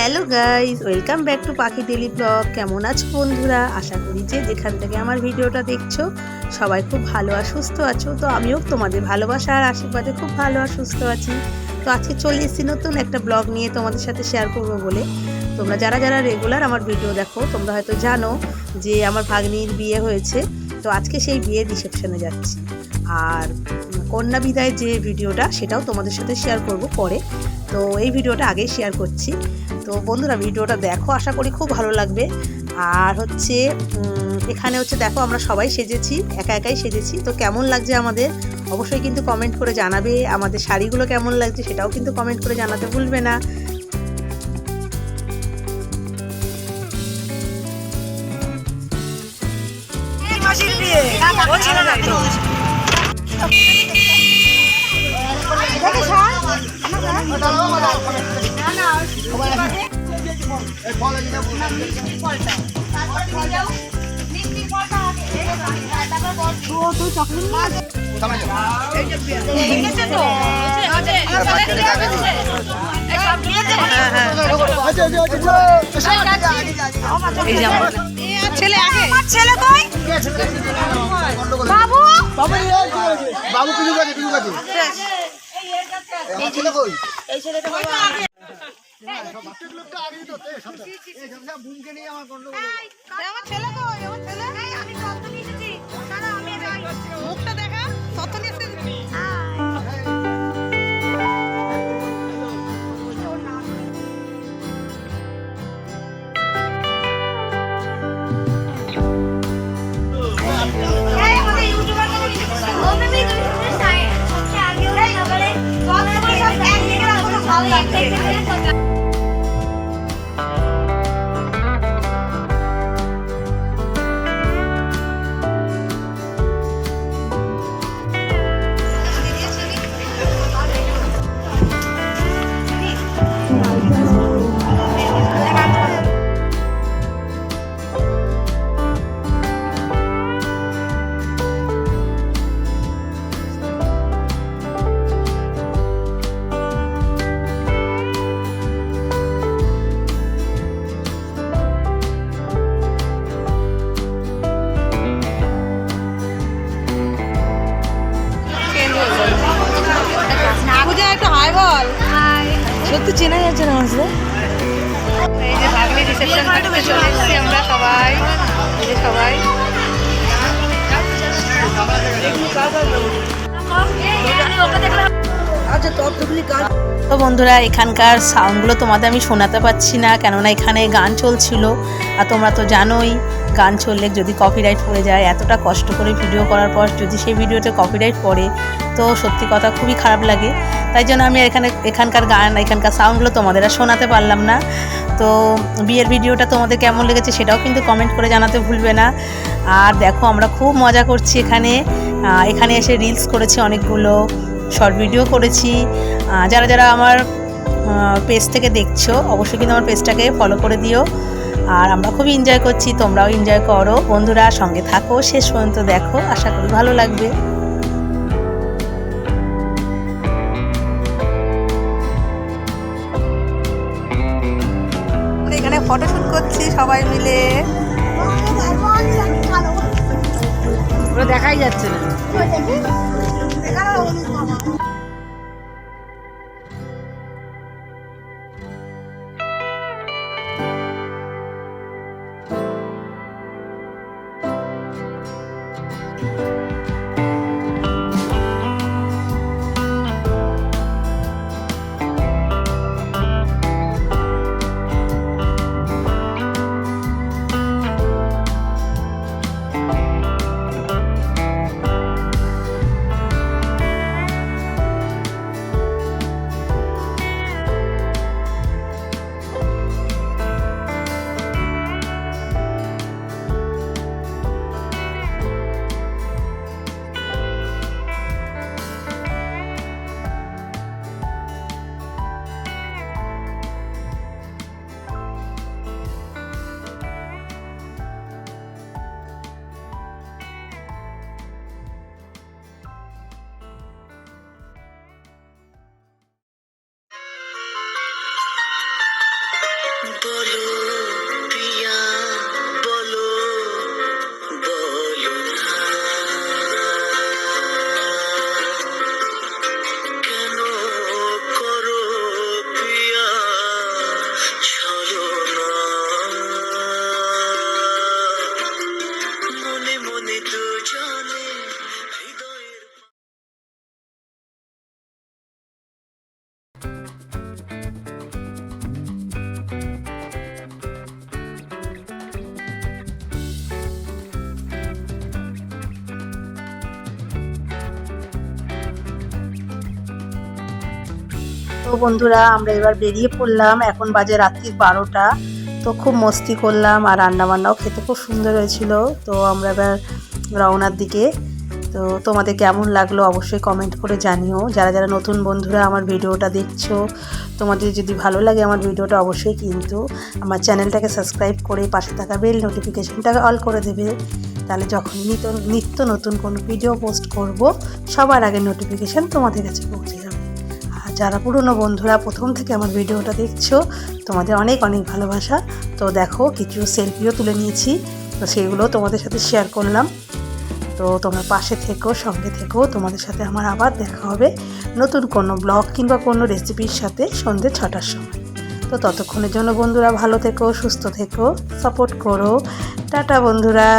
Hello guys welcome back to Pakhi daily vlog কেমন আছো বন্ধুরা? আশা করি যে যেখান থেকে আমার ভিডিওটা দেখছ, সবাই খুব ভালো আর সুস্থ আছো। তো আমিও তোমাদের ভালোবাসা আর আশীর্বাদে খুব ভালো আর সুস্থ আছি। তো আজকে চলে এসেছি নতুন একটা ব্লগ নিয়ে তোমাদের সাথে শেয়ার করব বলে। তোমরা যারা যারা রেগুলার আমার ভিডিও দেখো, তোমরা হয়তো জানো যে আমার ভাগ্নির বিয়ে হয়েছে। তো আজকে সেই বিয়ের রিসেপশনে যাচ্ছি। আর কন্যা বিদায় যে ভিডিওটা, সেটাও তোমাদের সাথে শেয়ার করব পরে। তো এই ভিডিওটা আগেই শেয়ার করছি। তো বন্ধুরা, ভিডিওটা দেখো, আশা করি খুব ভালো লাগবে। আর হচ্ছে এখানে হচ্ছে দেখো, আমরা সবাই সেজেছি, একা একাই সেজেছি। তো কেমন লাগছে আমাদের? অবশ্যই কিন্তু কমেন্ট করে জানাবে। আমাদের শাড়িগুলো কেমন লাগছে, সেটাও কিন্তু কমেন্ট করে জানাতে ভুলবে না। এই যে আমার ছেলে আগে ছেলে কই? বাবু বাবু পিছু কাছে পিছু কাছে ছেলে কই আমার ছেলে কই আমার ছেলে আমি পূজা চেনা যাচ্ছে না আসলে এই যে ভাগ্নি রিসেপশন করতে চলে এসেছি আমরা সবাই। এই যে সবাই। তো বন্ধুরা, এখানকার সাউন্ডগুলো তোমাদের আমি শোনাতে পাচ্ছি না, কেননা এখানে গান চলছিল। আর তোমরা তো জানোই, গান চললে যদি কপিরাইট পড়ে যায়, এতটা কষ্ট করে ভিডিও করার পর যদি সেই ভিডিওতে কপিরাইট পড়ে, তো সত্যি কথা খুবই খারাপ লাগে। তাই জন্য আমি এখানে, এখানকার গান, এখানকার সাউন্ডগুলো তোমাদের আর শোনাতে পারলাম না। তো বিয়ের ভিডিওটা তোমাদের কেমন লেগেছে সেটাও কিন্তু কমেন্ট করে জানাতে ভুলবে না। আর দেখো, আমরা খুব মজা করছি এখানে। এখানে এসে রিলস করেছি অনেকগুলো। শর্ট ভিডিও করেছি। যারা যারা আমার পেজ থেকে দেখছ অবশ্যই কিন্তু আমার পেজটাকে ফলো করে দিও। আর আমরা খুবই এনজয় করছি তোমরাও এনজয় করো। বন্ধুরা সঙ্গে থাকো শেষ পর্যন্ত দেখো। আশা করি ভালো লাগবে। এখানে ফটোশুট করছি সবাই মিলে। দেখাই যাচ্ছে না। তো বন্ধুরা, আমরা এবার বেরিয়ে পড়লাম। এখন বাজে রাত্রি বারোটা। তো খুব মস্তি করলাম আর রান্না বান্নাও খেতে খুব সুন্দর হয়েছিল। তো আমরা এবার রওনার দিকে। তো তোমাদের কেমন লাগল অবশ্যই কমেন্ট করে জানিও। যারা যারা নতুন বন্ধুরা আমার ভিডিওটা দেখছ, তোমাদের যদি ভালো লাগে আমার ভিডিওটা অবশ্যই কিন্তু আমার চ্যানেলটাকে সাবস্ক্রাইব করে পাশে থাকা বেল নোটিফিকেশনটাকে অল করে দেবে। তাহলে যখন নিত্য নিত্য নতুন কোনো ভিডিও পোস্ট করব, সবার আগে নোটিফিকেশান তোমাদের কাছে পৌঁছে যাবে। যারা পুরনো বন্ধুরা প্রথম থেকে আমার ভিডিওটা দেখছ, তোমাদের অনেক অনেক ভালোবাসা। তো দেখো, কিছু সেলফিও তুলে নিয়েছি। তো সেগুলো তোমাদের সাথে শেয়ার করলাম। তো তোমরা পাশে থেকো, সঙ্গে থেকো। তোমাদের সাথে আমার আবার দেখা হবে নতুন কোনো ব্লগ কিংবা কোনো রেসিপির সাথে সন্ধ্যে ছটার সময়। তো ততক্ষণের জন্য বন্ধুরা ভালো থেকো, সুস্থ থেকো সাপোর্ট করো। টাটা বন্ধুরা!